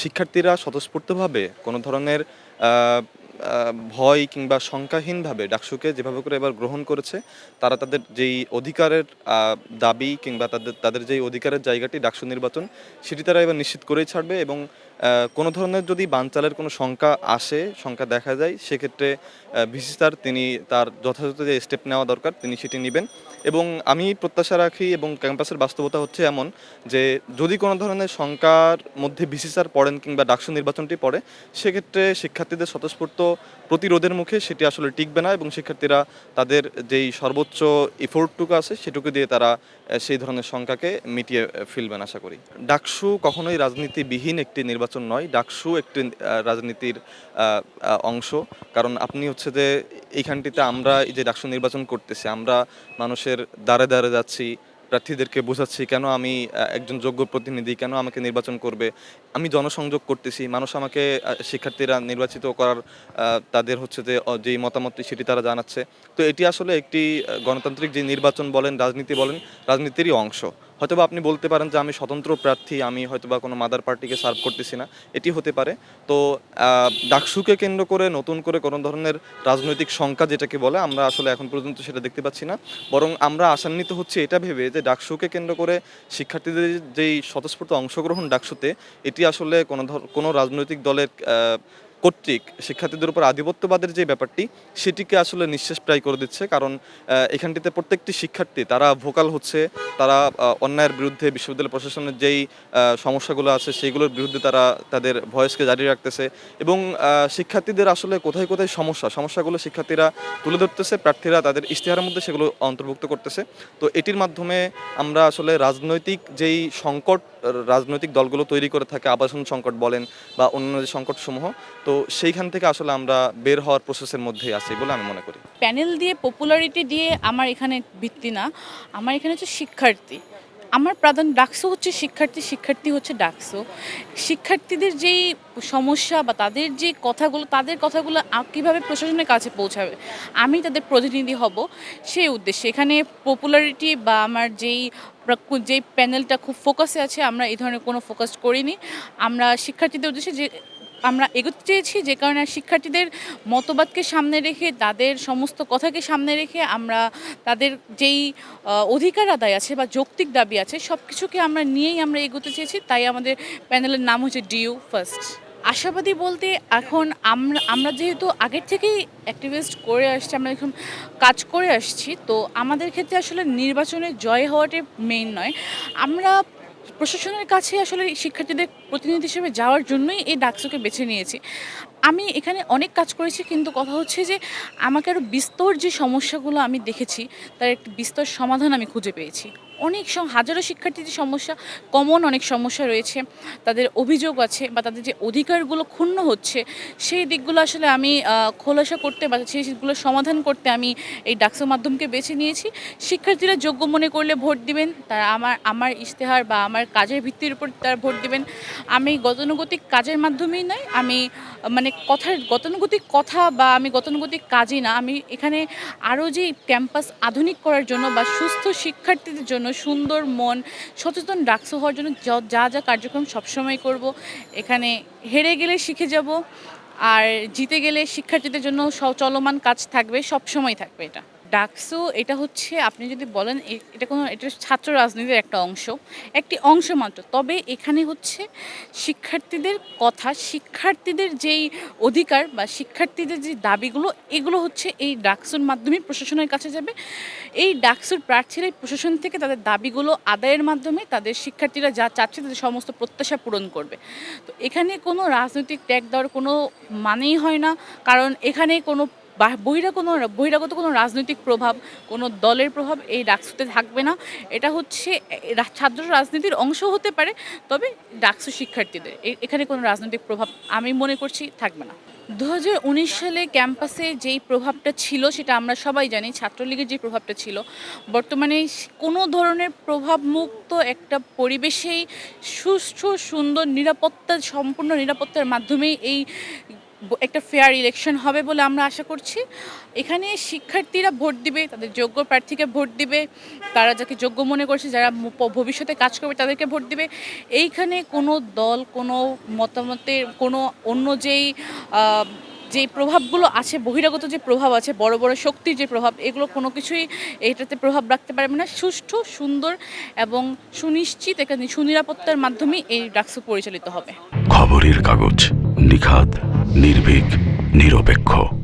শিক্ষার্থীরা স্বতঃস্ফূর্তভাবে কোনো ধরনের ভয় কিংবা শঙ্কাহীনভাবে ডাকসুকে যেভাবে করে এবার গ্রহণ করেছে, তারা তাদের যেই অধিকারের দাবি কিংবা তাদের তাদের যেই অধিকারের জায়গাটি ডাকসু নির্বাচন, সেটি তারা এবার নিশ্চিত করেই ছাড়বে এবং কোনো ধরনের যদি বানচালের কোনো শঙ্কা আসে, শঙ্কা দেখা যায়, সেক্ষেত্রে ভিসি স্যার তিনি তার যথাযথ যে স্টেপ নেওয়া দরকার, তিনি সেটি নেবেন। এবং আমি প্রত্যাশা রাখি এবং ক্যাম্পাসের বাস্তবতা হচ্ছে এমন যে, যদি কোনো ধরনের শঙ্কার মধ্যে ভিসি স্যার পড়েন কিংবা ডাকসু নির্বাচনটি পড়ে, সেক্ষেত্রে শিক্ষার্থীদের স্বতঃস্ফূর্ত প্রতিরোধের মুখে সেটি আসলে টিকবে না এবং শিক্ষার্থীরা তাদের যেই সর্বোচ্চ এফোর্টটুকু আছে, সেটুকু দিয়ে তারা সেই ধরনের শঙ্কাকে মিটিয়ে ফেলবেন আশা করি। ডাকসু কখনোই রাজনীতিবিহীন একটি নির্বাচন নয়, ডাকসু একটি রাজনীতির অংশ। কারণ আপনি হচ্ছে যে এইখানটিতে আমরা এই যে ডাকসু নির্বাচন করতেছি, আমরা মানুষের দ্বারে দ্বারে যাচ্ছি, প্রার্থীদেরকে বোঝাচ্ছি, কেন আমি একজন যোগ্য প্রতিনিধি, কেন আমাকে নির্বাচন করবে। আমি জনসংযোগ করতেছি, মানুষ আমাকে শিক্ষার্থীরা নির্বাচিত করার তাদের হচ্ছে যে যেই মতামতটি সেটি তারা জানাচ্ছে। তো এটি আসলে একটি গণতান্ত্রিক যে নির্বাচন বলেন, রাজনীতি বলেন, রাজনীতিরই অংশ। হয়তোবা আপনি বলতে পারেন যে আমি স্বতন্ত্র প্রার্থী, আমি হয়তোবা কোনো মাদার পার্টিকে সার্ভ করতেছি না। এটি হতে পারে। তো ডাকসুকে কেন্দ্র করে, নতুন করে কোনো ধরনের রাজনৈতিক শঙ্কা যেটাকে বলে, আমরা আসলে এখন পর্যন্ত সেটা দেখতে পাচ্ছি না। বরং আমরা আশান্বিত হচ্ছে এটা ভেবে যে ডাকসুকে কেন্দ্র করে শিক্ষার্থীদের যেই স্বতঃস্ফূর্ত অংশগ্রহণ ডাকসুতে, এটি আসলে কোনো ধর, কোনো রাজনৈতিক দলের কর্তৃক শিক্ষার্থীদের উপর আধিপত্যবাদের যে ব্যাপারটি, সেটিকে আসলে নিঃশেষ প্রায় করে দিচ্ছে। কারণ এখানটিতে প্রত্যেকটি শিক্ষার্থী, তারা ভোকাল হচ্ছে, তারা অন্যায়ের বিরুদ্ধে বিশ্ববিদ্যালয় প্রশাসনের যেই সমস্যাগুলো আছে সেইগুলোর বিরুদ্ধে তারা তাদের ভয়েসকে জারি রাখতেছে। এবং শিক্ষার্থীদের আসলে কোথায় কোথায় সমস্যা, সমস্যাগুলো শিক্ষার্থীরা তুলে ধরতেছে, প্রার্থীরা তাদের ইশতেহারের মধ্যে সেগুলো অন্তর্ভুক্ত করতেছে। তো এটির মাধ্যমে আমরা আসলে রাজনৈতিক যেই সংকট, রাজনৈতিক দলগুলো তৈরি করে থাকে, আবাসন সংকট বলেন বা অন্যান্য যে সংকটসমূহ, তো সেইখান থেকে আসলে আমরা বের হওয়ার প্রসেসের মধ্যেই আছি বলে আমি মনে করি। প্যানেল দিয়ে পপুলারিটি দিয়ে আমার এখানে ভিত্তি না। আমার এখানে হচ্ছে শিক্ষার্থী। আমার প্রাধান্য ডাকসো হচ্ছে শিক্ষার্থী শিক্ষার্থী হচ্ছে ডাকসো। শিক্ষার্থীদের যেই সমস্যা বা তাদের যে কথাগুলো, তাদের কথাগুলো কীভাবে প্রশাসনের কাছে পৌঁছাবে, আমি তাদের প্রতিনিধি হব সেই উদ্দেশ্যে। এখানে পপুলারিটি বা আমার যেই যেই প্যানেলটা খুব ফোকাসে আছে, আমরা এই ধরনের কোনো ফোকাস করিনি। আমরা শিক্ষার্থীদের উদ্দেশ্যে যে আমরা এগোতে চেয়েছি যে কারণে শিক্ষার্থীদের মতবাদকে সামনে রেখে, তাদের সমস্ত কথাকে সামনে রেখে আমরা তাদের যেই অধিকার আদায় আছে বা যৌক্তিক দাবি আছে সব কিছুকে আমরা নিয়েই আমরা এগোতে চেয়েছি। তাই আমাদের প্যানেলের নাম হচ্ছে ডিউ ফার্স্ট। আশাবাদী বলতে এখন আমরা আমরা যেহেতু আগের থেকেই অ্যাক্টিভিস্ট করে আসছি, আমরা এখন কাজ করে আসছি, তো আমাদের ক্ষেত্রে আসলে নির্বাচনে জয় হওয়াটাই মেইন নয়। আমরা প্রশাসনের কাছে আসলে শিক্ষার্থীদের প্রতিনিধি হিসেবে যাওয়ার জন্যই এই ডাকসুকে বেছে নিয়েছি। আমি এখানে অনেক কাজ করেছি, কিন্তু কথা হচ্ছে যে আমাকে আরও বিস্তর যে সমস্যাগুলো আমি দেখেছি, তার একটি বিস্তর সমাধান আমি খুঁজে পেয়েছি। অনেক হাজারো শিক্ষার্থীদের সমস্যা কমন অনেক সমস্যা রয়েছে, তাদের অভিযোগ আছে বা তাদের যে অধিকারগুলো ক্ষুণ্ণ হচ্ছে, সেই দিকগুলো আসলে আমি খোলাসা করতে বা সেইগুলো সমাধান করতে আমি এই ডাকসো মাধ্যমকে বেছে নিয়েছি। শিক্ষার্থীরা যোগ্য মনে করলে ভোট দিবেন, তারা আমার আমার ইশতেহার বা আমার কাজের ভিত্তির উপর তারা ভোট দিবেন। আমি গতানুগতিক কাজের মাধ্যমেই নয়, আমি মানে কথার গতানুগতিক কথা বা আমি গতানুগতিক কাজই না, আমি এখানে আরও যে ক্যাম্পাস আধুনিক করার জন্য বা সুস্থ শিক্ষার্থীদের জন্য সুন্দর মন, সচেতন ডাক্স হওয়ার জন্য য- যা কার্যক্রম সবসময় করব। এখানে হেরে গেলে শিখে যাব, আর জিতে গেলে শিক্ষার্থীদের জন্য চলমান কাজ থাকবে, সবসময় থাকবে এটা। ডাকসু, এটা হচ্ছে আপনি যদি বলেন এটা কোনো, এটা ছাত্র রাজনীতির একটা অংশ, একটি অংশ মাত্র। তবে এখানে হচ্ছে শিক্ষার্থীদের কথা, শিক্ষার্থীদের যেই অধিকার বা শিক্ষার্থীদের যে দাবিগুলো, এগুলো হচ্ছে এই ডাকসুর মাধ্যমে প্রশাসনের কাছে যাবে। এই ডাকসুর প্রার্থীরা প্রশাসন থেকে তাদের দাবিগুলো আদায়ের মাধ্যমে তাদের শিক্ষার্থীরা যা চাচ্ছে, তাদের সমস্ত প্রত্যাশা পূরণ করবে। তো এখানে কোনো রাজনৈতিক ট্যাগ দেওয়ার কোনো মানেই হয় না, কারণ এখানে কোনো বহিরা কোনো বহিরাগত কোনো রাজনৈতিক প্রভাব, কোনো দলের প্রভাব এই ডাকসুতে থাকবে না। এটা হচ্ছে ছাত্র রাজনীতির অংশ হতে পারে, তবে ডাকসু শিক্ষার্থীদের। এখানে কোনো রাজনৈতিক প্রভাব আমি মনে করছি থাকবে না। দু হাজার উনিশ সালে ক্যাম্পাসে যেই প্রভাবটা ছিল, সেটা আমরা সবাই জানি, ছাত্রলীগের যে প্রভাবটা ছিল, বর্তমানে কোনো ধরনের প্রভাব মুক্ত একটা পরিবেশেই সুষ্ঠু, সুন্দর, নিরাপত্তা, সম্পূর্ণ নিরাপত্তার মাধ্যমেই এই একটা ফেয়ার ইলেকশন হবে বলে আমরা আশা করছি। এখানে শিক্ষার্থীরা ভোট দিবে, তাদের যোগ্য প্রার্থীকে ভোট দিবে, তারা যাকে যোগ্য মনে করছে, যারা ভবিষ্যতে কাজ করবে তাদেরকে ভোট দিবে। এইখানে কোনো দল, কোনো মতামতের, কোনো অন্য যেই যে প্রভাবগুলো আছে, বহিরাগত যে প্রভাব আছে, বড় বড় শক্তির যে প্রভাব, এগুলো কোনো কিছুই এটাতে প্রভাব রাখতে পারবে না। সুষ্ঠু, সুন্দর এবং সুনিশ্চিত একটা সুনিরাপত্তার মাধ্যমে এই ডাকসু পরিচালিত হবে। খবরের কাগজ নিখাত। নির্ভীক নিরপেক্ষ।